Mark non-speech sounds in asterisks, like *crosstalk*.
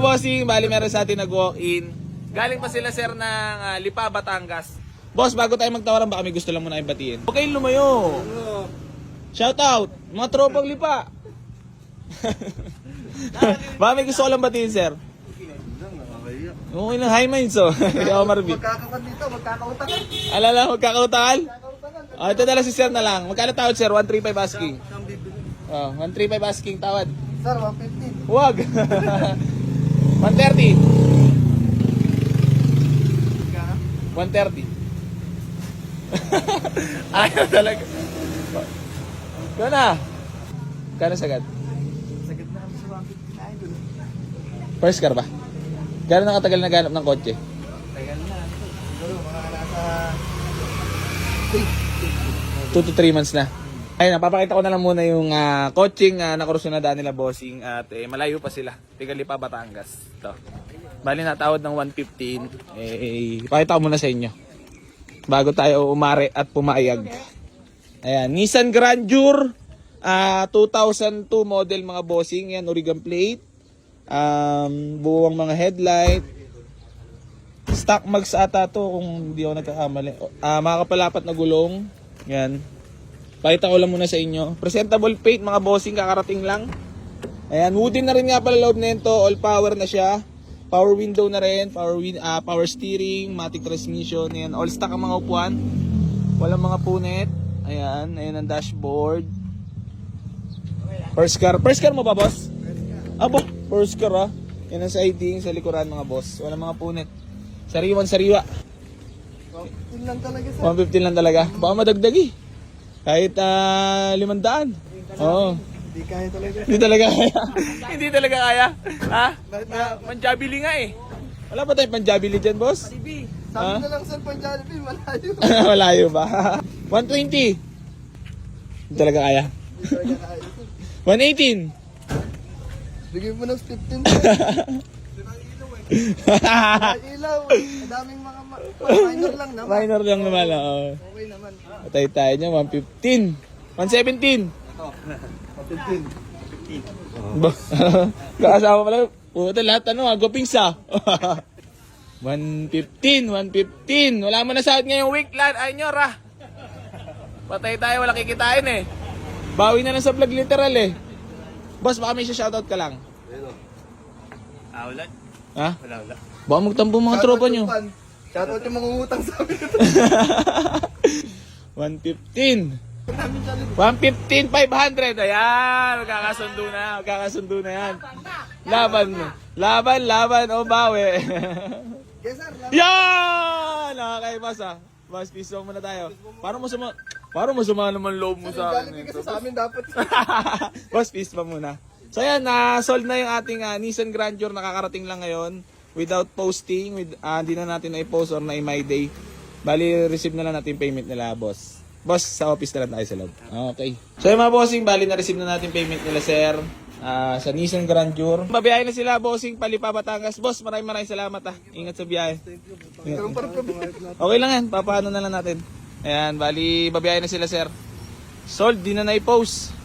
bossing, bali meron sa atin nag-walk-in. Galing pa sila sir ng ah, Lipa, Batangas. Boss, bago tayo magtawaran, baka may gusto lang muna kayong batiin. Okay, lumayo. Shout out, mga tropang Lipa. *laughs* baka may gusto ko lang batiin, sir. Okay lang, high minds oh. *laughs* Hindi ako marbit. Magkakakan dito, magkakautakan. Alala, magkakautakan? Ah, ito na lang si sir na lang. Magkano tawad sir? 135 asking. Oh, 135 asking tawad. Sir, 150. Huwag. *laughs* 130. 130. *laughs* Ayaw talaga. Kano na? Kano sagad? Sagad na kami sa 150 na idol. First car ba? Gano'n nakatagal na ganap ng kotse? Tagal na. Siguro, mga nasa... 2 to 3 months na. Ayun, napapakita ko na lang muna yung uh, coaching uh, na kursunadaan nila bossing at eh, malayo pa sila. Tigali pa Batangas. Ito. Bali natawad ng 115. Eh, pakita ko muna sa inyo. Bago tayo umare at pumayag. Ayan, Nissan Grandeur ah 2002 model mga bossing. Yan, Origan plate. Um, buwang mga headlight. Stock mags ata to kung hindi ako nagkakamali. Ah, mga kapalapat na gulong. Yan. Pakita ko lang muna sa inyo. Presentable paint mga bossing kakarating lang. Ayan, wooden na rin nga pala loob nito. All power na siya. Power window na rin, power win ah, power steering, matic transmission, ayan, all stock ang mga upuan. Walang mga punet. Ayan, ayan ang dashboard. First car. First car mo ba, boss? Abo, first car ah. Yan ang siding sa likuran mga boss. Walang mga punet. Sariwan sariwa. 150 lang talaga, sir. 115 lang talaga. Baka madagdag eh. Kahit ah, 500. Oo. Hindi kaya talaga. Hindi talaga kaya. *laughs* Hindi talaga kaya. Ha? Na, manjabili nga eh. Wala ba tayong panjabili dyan, boss? Sabi Ha? na lang, pang Jollibee, malayo. Malayo *laughs* ba? *laughs* 120. Hindi talaga kaya. Hindi talaga kaya. 118. Bigyan mo ng 15, sir. May *laughs* ilaw. Daming mga ma- minor lang naman. Minor lang naman. Oo. Okay naman. Patay tayo niya. 115. 117. 15. Ba? *laughs* Kakasama pala. Puta lahat ano, agopings ah. 115, 115. *laughs* Wala mo na sahod ngayong week, lad. Ay nyo, ra. Patay tayo, wala kikitain eh. Bawi na lang sa vlog literal eh. Boss, baka may shoutout ka lang. Ah, wala. Ha? Wala, wala. Baka magtampo mga tropa nyo. Shoutout yung mga utang sa amin. 115. Namin Jollibee. 115, 500. Ayan, magkakasundo na. Magkakasundo na yan. Laban. Laban, laban. O bawi. *laughs* Yes, sir. Yan! Nakakaimas ah. Mas peace mo muna tayo. Para mo suma... Para mo suma naman loob mo sa akin. Jollibee eh. kasi sa amin dapat. *laughs* Boss, peace pa muna. So yan, na-solve na yung ating ah, Nissan Grandeur. Nakakarating lang ngayon. Without posting. With, ah, hindi na natin na-post or na-my day. Bali, receive na lang natin payment nila, boss. Boss, sa office na lang tayo sa loob. Okay. So yung mga bossing, bali na-receive na natin payment nila, sir. Ah, sa Nissan Grandeur. Babiyahe na sila, bossing, Palipa, Batangas. Boss, maraming maraming salamat ah. Ingat sa biyahe. Okay lang yan, papaano na lang natin. Ayan, bali, babiyahe na sila, sir. Sold, di na na-post.